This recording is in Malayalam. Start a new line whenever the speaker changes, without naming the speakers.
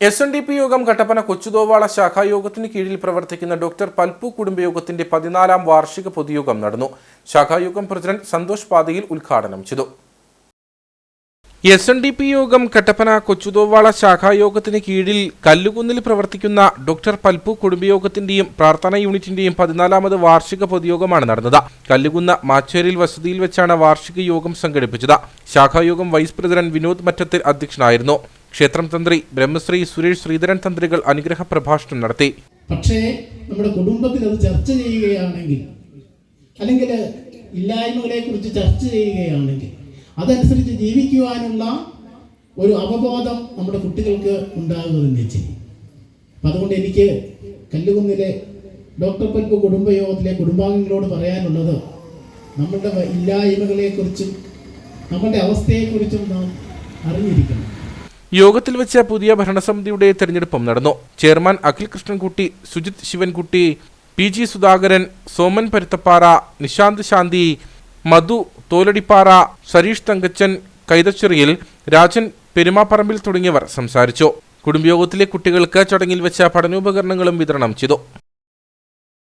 എസ് എൻ ഡി പി യോഗം കട്ടപ്പന കൊച്ചുതോവാള ശാഖായോഗത്തിന് കീഴിൽ പ്രവർത്തിക്കുന്ന ഡോക്ടർ പൽപ്പു കുടുംബയോഗത്തിന്റെ പതിനാലാം വാർഷിക പൊതുയോഗം നടന്നു. ശാഖായോഗം പ്രസിഡന്റ് സന്തോഷ് പാതയിൽ ഉദ്ഘാടനം ചെയ്തു. എസ് എൻ ഡി പി യോഗം കട്ടപ്പന കൊച്ചുതോവാള ശാഖായോഗത്തിന് കീഴിൽ കല്ലുകുന്നിൽ പ്രവർത്തിക്കുന്ന ഡോക്ടർ പൽപ്പു കുടുംബയോഗത്തിന്റെയും പ്രാർത്ഥനാ യൂണിറ്റിന്റെയും പതിനാലാമത് വാർഷിക പൊതുയോഗമാണ് നടന്നത്. കല്ലുകുന്ന മാച്ചേരിൽ വസതിയിൽ വെച്ചാണ് വാർഷിക യോഗം സംഘടിപ്പിച്ചത്. ശാഖായോഗം വൈസ് പ്രസിഡന്റ് വിനോദ് മറ്റത്തിൽ അധ്യക്ഷനായിരുന്നു. ക്ഷേത്രം തന്ത്രി ബ്രഹ്മശ്രീ സുരേഷ് ശ്രീധരൻ തന്ത്രികൾ അനുഗ്രഹ പ്രഭാഷണം നടത്തി.
പക്ഷേ നമ്മുടെ കുടുംബത്തിൽ അത് ചർച്ച ചെയ്യുകയാണെങ്കിൽ അല്ലെങ്കിൽ ഇല്ലായ്മകളെ കുറിച്ച് ചർച്ച ചെയ്യുകയാണെങ്കിൽ അതനുസരിച്ച് ജീവിക്കുവാനുള്ള ഒരു അവബോധം നമ്മുടെ കുട്ടികൾക്ക് ഉണ്ടാകുക തന്നെ ചെയ്യും അപ്പം അതുകൊണ്ട് എനിക്ക് കല്ലുകുന്നിലെ ഡോക്ടർ പൽപ്പ് കുടുംബയോഗത്തിലെ കുടുംബാംഗങ്ങളോട് പറയാനുള്ളത് നമ്മളുടെ ഇല്ലായ്മകളെക്കുറിച്ചും നമ്മളുടെ അവസ്ഥയെക്കുറിച്ചും നാം അറിഞ്ഞിരിക്കണം.
യോഗത്തിൽ വെച്ച പുതിയ ഭരണസമിതിയുടെ തെരഞ്ഞെടുപ്പും നടന്നു. Chairman Akhil Krishnankutty Sujith Sivankutty P G Sudhakaran Soman Paruthappara Nishanth Shanthi Madhu Tholadippara Sareesh Thankachan കൈതച്ചെറിയിൽ Rajan പെരുമാപ്പറമ്പിൽ തുടങ്ങിയവർ സംസാരിച്ചു. കുടുംബയോഗത്തിലെ കുട്ടികൾക്ക് ചടങ്ങിൽ വെച്ച പഠനോപകരണങ്ങളും വിതരണം ചെയ്തു.